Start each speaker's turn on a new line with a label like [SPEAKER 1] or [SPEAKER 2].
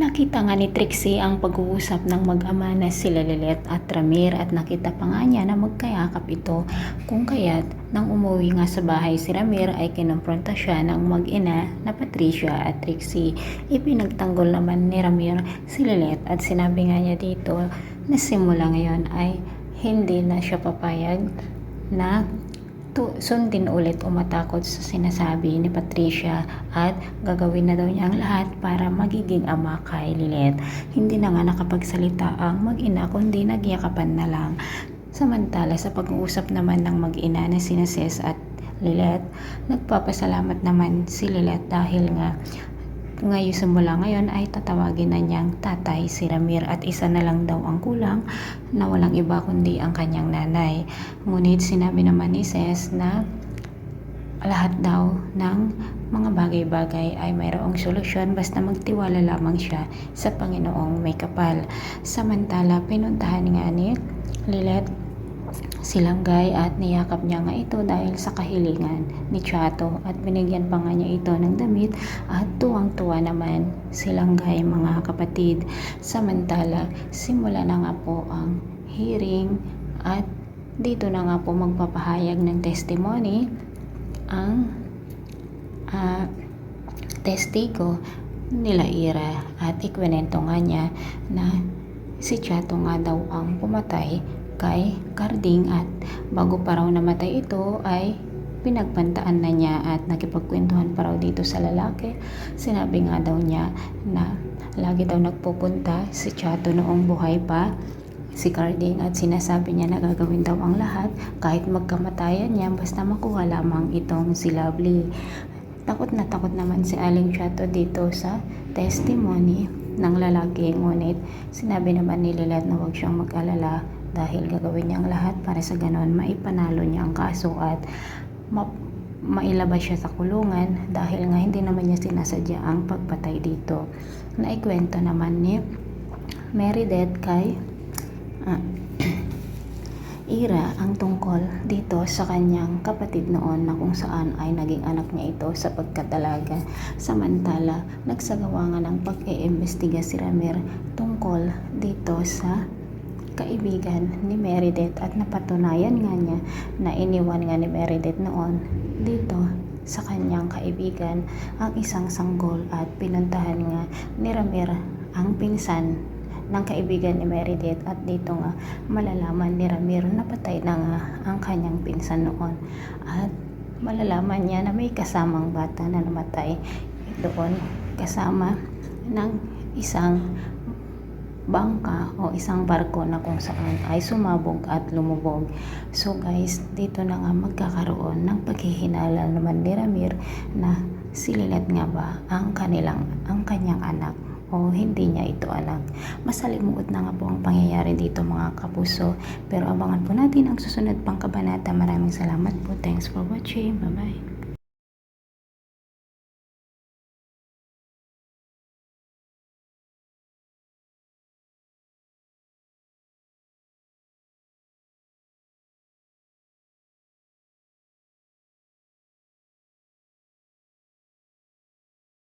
[SPEAKER 1] Nakita nga ni Trixie ang pag-uusap ng mag-ama na sila Lilet at Ramir at nakita pa nga niya na magkayakap ito kung kaya't nang umuwi nga sa bahay si Ramir ay kinumpronta siya ng mag-ina na Patricia at Trixie. Ipinagtanggol naman ni Ramir si Lilet at sinabi nga niya dito na simula ngayon ay hindi na siya papayag na tu- sundin ulit umatakot sa sinasabi ni Patricia at gagawin na daw niya ang lahat para magiging ama kay Lilet. Hindi na nga nakapagsalita ang mag-ina kundi nagyakapan na lang. Samantala sa pag-uusap naman ng mag-ina na sina at Lilet, nagpapasalamat naman si Lilet dahil nga ngayon simula ngayon ay tatawagin na niyang tatay si Ramir at isa na lang daw ang kulang na walang iba kundi ang kanyang nanay. Ngunit sinabi naman ni Ces na lahat daw ng mga bagay-bagay ay mayroong solusyon basta magtiwala lamang siya sa Panginoong may kapal. Samantala, pinuntahan nga ni Lilet silanggay at niyakap niya nga ito dahil sa kahilingan ni Chato at binigyan pa nga niya ito ng damit at tuwang-tuwa naman silanggay mga kapatid. Samantala, simula na nga po ang hearing at dito na nga po magpapahayag ng testimony ang ah, testigo nila Ira at ikwento nga niya na si Chato nga daw ang pumatay kay Carding at bago pa raw namatay ito ay pinagpantaan na niya at nakipagkwentuhan pa raw dito sa lalaki. Sinabi nga daw niya na lagi daw nagpupunta si Chato noong buhay pa si Carding at sinasabi niya na gagawin daw ang lahat kahit magkamatayan niya basta makuha lamang itong si Lovely. Takot na takot naman si Aling Chato dito sa testimony ng lalaki ngunit sinabi naman ni Lilat na huwag siyang mag-alala dahil gagawin niya ang lahat para sa ganon maipanalo niya ang kaso at ma- mailabas siya sa kulungan dahil nga hindi naman niya sinasadya ang pagpatay dito. Naikwento naman ni Meredith kay ah, Ira ang tungkol dito sa kanyang kapatid noon na kung saan ay naging anak niya ito sa pagkatalaga. Samantala, nagsagawa nga ng pag-iimbestiga si Ramir tungkol dito sa kaibigan ni Meredith at napatunayan nga niya na iniwan nga ni Meredith noon dito sa kanyang kaibigan ang isang sanggol at pinuntahan nga ni Ramir ang pinsan ng kaibigan ni Meredith at dito nga malalaman ni Ramir na patay na nga ang kanyang pinsan noon. At malalaman niya na may kasamang bata na namatay doon kasama ng isang bangka o isang barko na kung saan ay sumabog at lumubog. So guys, dito na nga magkakaroon ng paghihinala naman ni Ramir na si Lilet nga ba ang kanilang, ang kanyang anak o hindi niya ito anak. Masalimuot na nga po ang pangyayari dito mga kapuso. Pero abangan po natin ang susunod pang kabanata. Maraming salamat po. Thanks for watching. Bye-bye.